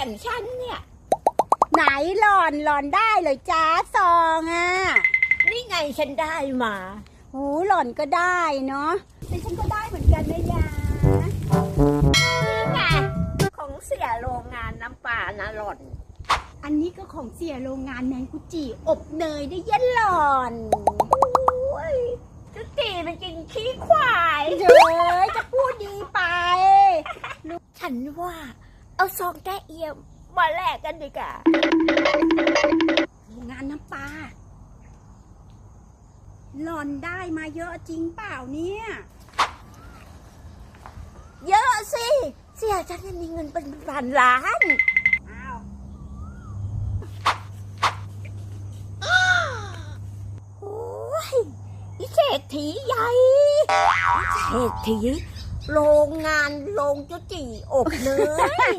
อย่างฉันเนี่ย ไหนหล่อนหล่อนได้เลยจ้าซองอะนี่ไงฉันได้มาโอ้หล่อนก็ได้เนาะแต่ฉันก็ได้เหมือนกันนะยานี่ไงของเสียโรงงานน้ำปลานะหล่อน อันนี้ก็ของเสียโรงงานแมงกุจิอบเนยได้เย็นหล่อนโอ้ยจุตีมันกินขี้ควายเฮ้ยจะพูดดีไป ฉันว่า เอาซองแก้เอียมมาแลกกันดีกว่าโรงงานน้ำปลาหล่อนได้มาเยอะจริงเปล่าเนี่ย เยอะสิ เสียฉันยังมีเงินเป็นพันล้าน อ้าวโอ้ยอีเศรษฐีใหญ่เศรษฐี โรงงานโรงจุจีอบเลย